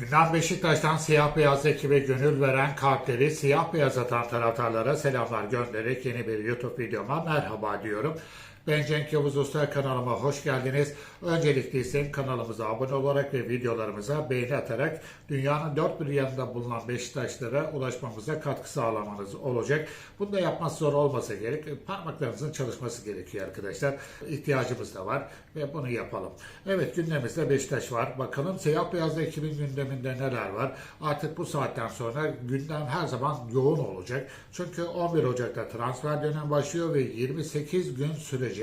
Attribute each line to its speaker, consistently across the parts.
Speaker 1: Gündem Beşiktaş'tan siyah beyaz ekibe gönül veren kalpleri siyah beyaz atan taraftarlara selamlar göndererek yeni bir YouTube videoma merhaba diyorum. Ben Cenk Yavuz Usta kanalıma hoş geldiniz. Öncelikle ise kanalımıza abone olarak ve videolarımıza beğeni atarak dünyanın dört bir yanında bulunan Beşiktaşlara ulaşmamıza katkı sağlamanız olacak. Bunu da yapması zor olmasa gerek. Parmaklarınızın çalışması gerekiyor arkadaşlar. İhtiyacımız da var ve bunu yapalım. Evet gündemimizde Beşiktaş var. Bakalım siyah beyaz ekibin gündeminde neler var. Artık bu saatten sonra gündem her zaman yoğun olacak. Çünkü 11 Ocak'ta transfer dönemi başlıyor ve 28 gün sürecek.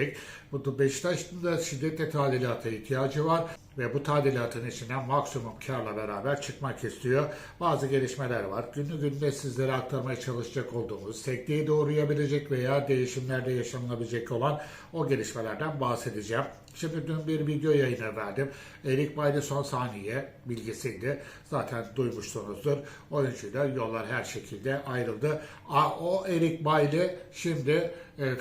Speaker 1: Bu da Beşiktaş'ın da şiddetle tadilata ihtiyacı var ve bu tadilatın içinden maksimum karla beraber çıkmak istiyor. Bazı gelişmeler var. Günlü günde sizlere aktarmaya çalışacak olduğumuz, sekteye doğrayabilecek veya değişimlerde yaşanılabilecek olan o gelişmelerden bahsedeceğim. Şimdi dün bir video yayına verdim. Erik Baylı son saniye bilgisiydi. Zaten duymuşsunuzdur. Oyuncuyla yollar her şekilde ayrıldı. O Erik Baylı şimdi e,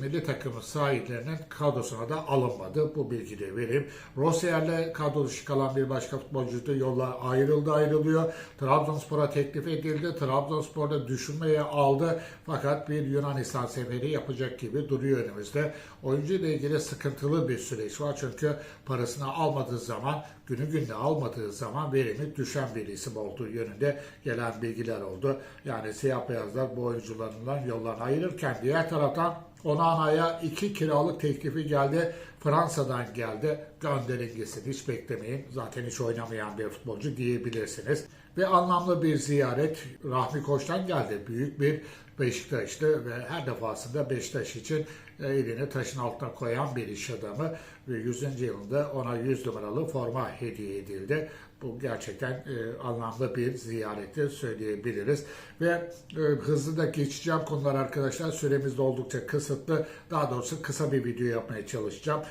Speaker 1: milli takımı sahiplerinin kadrosuna da alınmadı. Bu bilgiyi de vereyim. Rossier'le kadro dışı kalan bir başka futbolcu da yollar ayrıldı ayrılıyor. Trabzonspor'a teklif edildi. Trabzonspor'da düşünmeye aldı. Fakat bir Yunanistan seferi yapacak gibi duruyor önümüzde. Oyuncu ile ilgili sıkıntılı bir süreç var. Çünkü parasını almadığı zaman, günü günde almadığı zaman verimi düşen bir isim olduğu yönünde gelen bilgiler oldu. Yani siyah beyazlar bu oyuncularından yollarını ayırırken diğer taraftan Onana'ya iki kiralık teklifi geldi. Fransa'dan geldi. Gönderin gitsin. Hiç beklemeyin. Zaten hiç oynamayan bir futbolcu diyebilirsiniz. Ve anlamlı bir ziyaret Rahmi Koç'tan geldi. Büyük bir Beşiktaşlı ve her defasında Beşiktaş için e, elini taşın altına koyan bir iş adamı ve 100. yılında ona 100 numaralı forma hediye edildi. Bu gerçekten e, anlamlı bir ziyareti söyleyebiliriz. Ve e, hızlı da geçeceğim konular arkadaşlar. Süremiz de oldukça kısıtlı. Daha doğrusu kısa bir video yapmaya çalışacağım.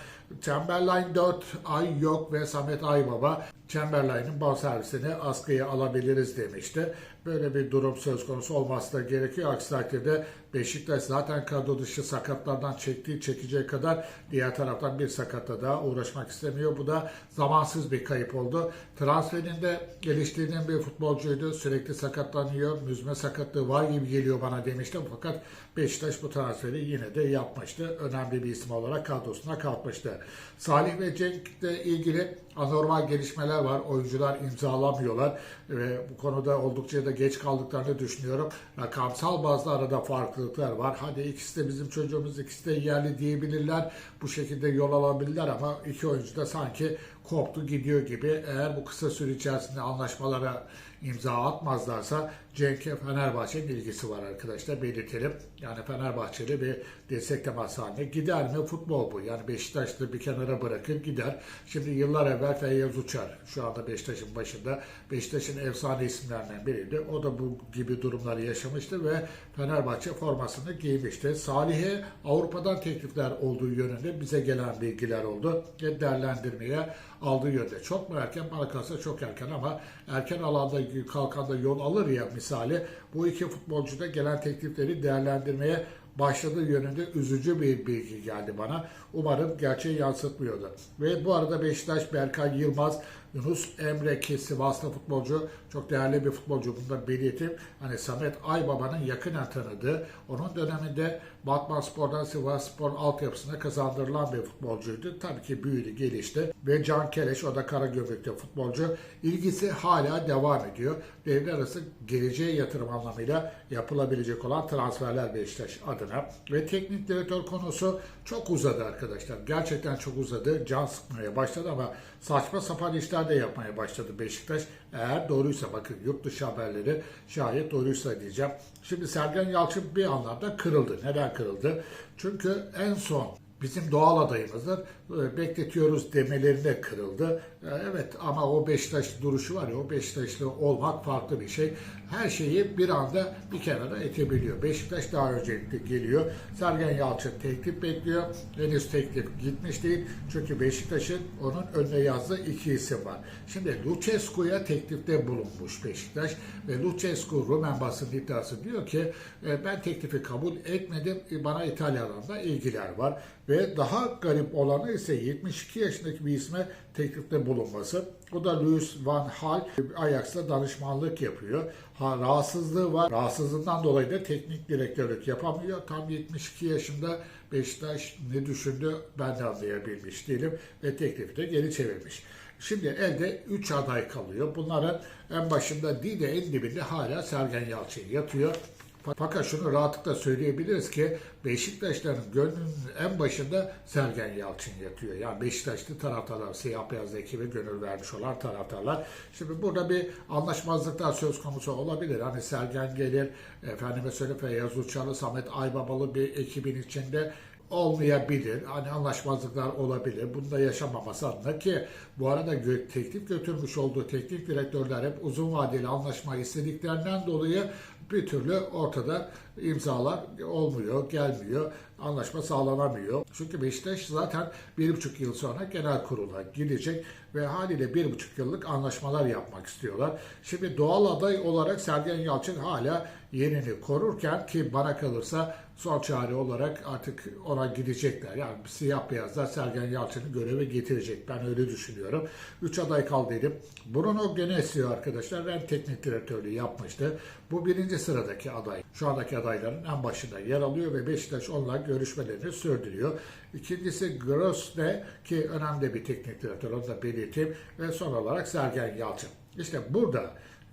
Speaker 1: Chamberlain 4 ay yok ve Samet Aybaba Chamberlain'in bonservisini askıya alabiliriz demişti. Böyle bir durum söz konusu olması da gerekiyor. Aksi takdirde Beşiktaş zaten kadro dışı sakatlardan çektiği çekeceği kadar diğer taraftan bir sakatla daha uğraşmak istemiyor. Bu da zamansız bir kayıp oldu. Transferinde geliştirdiğim bir futbolcuydu. Sürekli sakatlanıyor. Müzme sakatlığı var gibi geliyor bana demiştim. Fakat Beşiktaş bu transferi yine de yapmıştı. Önemli bir isim olarak kadrosuna kalkmıştı. Salih ve Cenk'le ilgili anormal gelişmeler var. Oyuncular imzalamıyorlar ve bu konuda oldukça da geç kaldıklarını düşünüyorum. Rakamsal bazda arada farklılıklar var. Hadi ikisi de bizim çocuğumuz, ikisi de yerli diyebilirler. Bu şekilde yol alabilirler ama iki oyuncu da sanki koptu gidiyor gibi. Eğer bu kısa süre içerisinde anlaşmalara imza atmazlarsa Cenk'e Fenerbahçe'nin ilgisi var arkadaşlar belirtelim. Yani Fenerbahçeli bir destekleme haline gider mi? Futbol bu. Yani Beşiktaş'ta bir kenara bırakır gider. Şimdi yıllar evvel Feyyaz Uçar şu anda Beşiktaş'ın başında. Beşiktaş'ın efsane isimlerinden biriydi. O da bu gibi durumları yaşamıştı ve Fenerbahçe formasını giymişti. Salih'e Avrupa'dan teklifler olduğu yönünde bize gelen bilgiler oldu. Değerlendirmeye aldığı yönde. Çok mu erken? Bana kalırsa çok erken ama erken alanda kalkanda yol alır ya misali. Bu iki futbolcu da gelen teklifleri değerlendirmeye başladığı yönünde üzücü bir bilgi geldi bana. Umarım gerçeği yansıtmıyordu. Ve bu arada Beşiktaş Berkay Yılmaz, Yunus Emre ki Sivaslı futbolcu, çok değerli bir futbolcu. Bunu da belirteyim. Hani Samet Aybaba'nın yakinen tanıdığı, onun döneminde Batman Spor'dan Sivas Spor altyapısına kazandırılan bir futbolcuydu. Tabii ki büyüdü, gelişti. Ve Can Keleş, o da Karagümrük'te futbolcu. İlgisi hala devam ediyor. Devre arası geleceğe yatırım anlamıyla yapılabilecek olan transferler Beşiktaş adına. Ve teknik direktör konusu çok uzadı arkadaşlar. Gerçekten çok uzadı. Can sıkmaya başladı ama saçma sapan işler de yapmaya başladı Beşiktaş. Eğer doğruysa bakın yurt dışı haberleri şayet doğruysa diyeceğim. Şimdi Sergen Yalçın bir anlamda kırıldı. Neden kırıldı? Çünkü en son bizim doğal adayımızdır. E, Bekletiyoruz demelerine kırıldı. E, Evet ama o Beşiktaş duruşu var ya o Beşiktaşlı olmak farklı bir şey. Her şeyi bir anda bir kenara etebiliyor. Beşiktaş daha öncelikle geliyor. Sergen Yalçın teklif bekliyor. Henüz teklif gitmiş değil. Çünkü Beşiktaş'ın onun önüne yazdığı iki isim var. Şimdi Lucescu'ya teklifte bulunmuş Beşiktaş ve Lucescu Rumen basın iddiası diyor ki e, ben teklifi kabul etmedim. E, Bana İtalyan'dan da ilgiler var. Ve daha garip olanı ise 72 yaşındaki bir isme teklifte bulunması. O da Louis van Gaal Ajax'la danışmanlık yapıyor. Ha, rahatsızlığı var. Rahatsızlığından dolayı da teknik direktörlük yapamıyor. Tam 72 yaşında Beşiktaş ne düşündü ben de anlayabilmiş değilim. Ve teklifi de geri çevirmiş. Şimdi elde 3 aday kalıyor. Bunların en başında değil de en dibinde hala Sergen Yalçın yatıyor. Fakat şunu rahatlıkla söyleyebiliriz ki Beşiktaşların gönlünün en başında Sergen Yalçın yatıyor. Yani Beşiktaşlı taraftarlar, siyah beyaz ekibe gönül vermiş olan taraftarlar. Şimdi burada bir anlaşmazlıklar söz konusu olabilir. Hani Sergen gelir, efendime söyleyeyim Feyyaz Uçarlı, Samet Aybabalı bir ekibin içinde olmayabilir. Hani anlaşmazlıklar olabilir. Bunu da yaşamaması adına ki bu arada gö- teklif götürmüş olduğu teknik direktörler hep uzun vadeli anlaşma istediklerinden dolayı bir türlü ortada imzalar olmuyor, gelmiyor, anlaşma sağlanamıyor. Çünkü Beşiktaş zaten bir buçuk yıl sonra genel kurula gidecek ve haliyle bir buçuk yıllık anlaşmalar yapmak istiyorlar. Şimdi doğal aday olarak Sergen Yalçın hala yerini korurken ki bana kalırsa son çare olarak artık ona gidecekler. Yani siyah beyazlar Sergen Yalçın'ı göreve getirecek. Ben öyle düşünüyorum. Üç aday kaldıydı. Bruno Genesio arkadaşlar ben teknik direktörlüğü yapmıştı. Bu birinci sıradaki aday. Şu andaki adayların en başında yer alıyor ve Beşiktaş onunla görüşmelerini sürdürüyor. İkincisi Grosne ki önemli bir teknik direktör onu da belirteyim. Ve son olarak Sergen Yalçın. İşte burada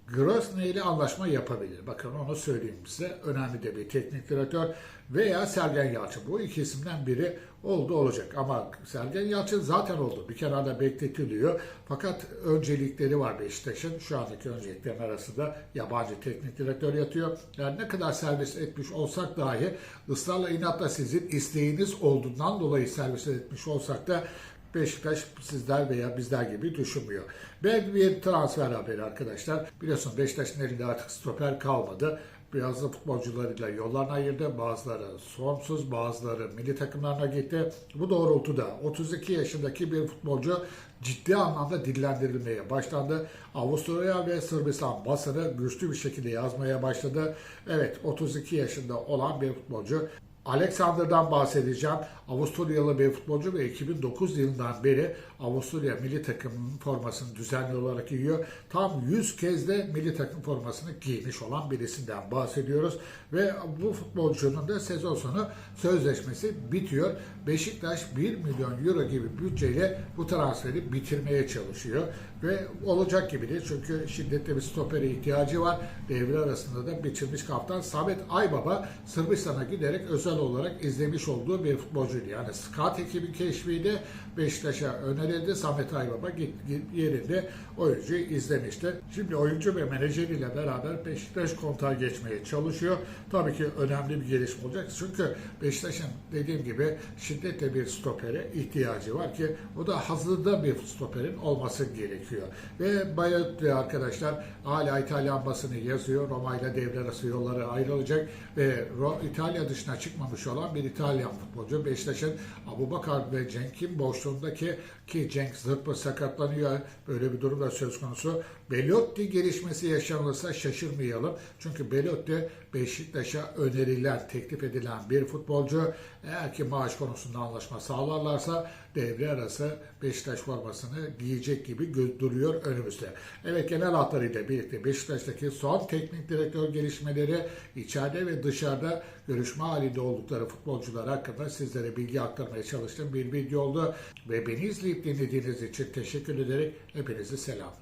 Speaker 1: Grosne ile anlaşma yapabilir. Bakın onu söyleyeyim size. Önemli de bir teknik direktör veya Sergen Yalçın. Bu iki isimden biri oldu olacak. Ama Sergen Yalçın zaten oldu. Bir kenarda bekletiliyor. Fakat öncelikleri var Beşiktaş'ın. Şu andaki önceliklerin arasında yabancı teknik direktör yatıyor. Yani ne kadar servis etmiş olsak dahi ısrarla inatla sizin isteğiniz olduğundan dolayı servis etmiş olsak da Beşiktaş sizler veya bizler gibi düşünmüyor. Ve bir transfer haberi arkadaşlar. Biliyorsun Beşiktaş'ın elinde artık stoper kalmadı. Biraz da futbolcularıyla yollarına ayırdı. Bazıları sonsuz, bazıları milli takımlarına gitti. Bu doğrultuda 32 yaşındaki bir futbolcu ciddi anlamda dillendirilmeye başlandı. Avusturya ve Sırbistan basını güçlü bir şekilde yazmaya başladı. Evet 32 yaşında olan bir futbolcu Alexander'dan bahsedeceğim. Avusturyalı bir futbolcu ve 2009 yılından beri Avusturya milli takımının formasını düzenli olarak giyiyor. Tam 100 kez de milli takım formasını giymiş olan birisinden bahsediyoruz. Ve bu futbolcunun da sezon sonu sözleşmesi bitiyor. Beşiktaş 1 milyon euro gibi bütçeyle bu transferi bitirmeye çalışıyor. Ve olacak gibi de çünkü şiddetli bir stopere ihtiyacı var. Devre arasında da biçilmiş kaptan Samet Aybaba Sırbistan'a giderek özel olarak izlemiş olduğu bir futbolcuydu. Yani scout ekibi keşfiydi. Beşiktaş'a önerildi. Samet Aybaba git, git yerinde oyuncuyu izlemişti. Şimdi oyuncu ve menajeriyle beraber Beşiktaş kontağa geçmeye çalışıyor. Tabii ki önemli bir gelişme olacak. Çünkü Beşiktaş'ın dediğim gibi şiddetle bir stopere ihtiyacı var ki o da hazırda bir stoperin olması gerekiyor. Ve Bayotti arkadaşlar hala İtalyan basını yazıyor. Roma ile devre arası yolları ayrılacak ve İtalya dışına çıkmamış olan bir İtalyan futbolcu. Beşiktaş'ın Abubakar ve Cenk'in boşluğundaki ki Cenk zırt sakatlanıyor. Böyle bir durum da söz konusu. Belotti gelişmesi yaşanırsa şaşırmayalım. Çünkü Belotti Beşiktaş'a önerilen, teklif edilen bir futbolcu. Eğer ki maaş konusunda anlaşma sağlarlarsa devre arası Beşiktaş formasını giyecek gibi duruyor önümüzde. Evet genel hatlarıyla birlikte Beşiktaş'taki son teknik direktör gelişmeleri içeride ve dışarıda görüşme halinde oldukları futbolcular hakkında sizlere bilgi aktarmaya çalıştığım bir video oldu. Ve beni izleyip dinlediğiniz için teşekkür ederek hepinizi selam.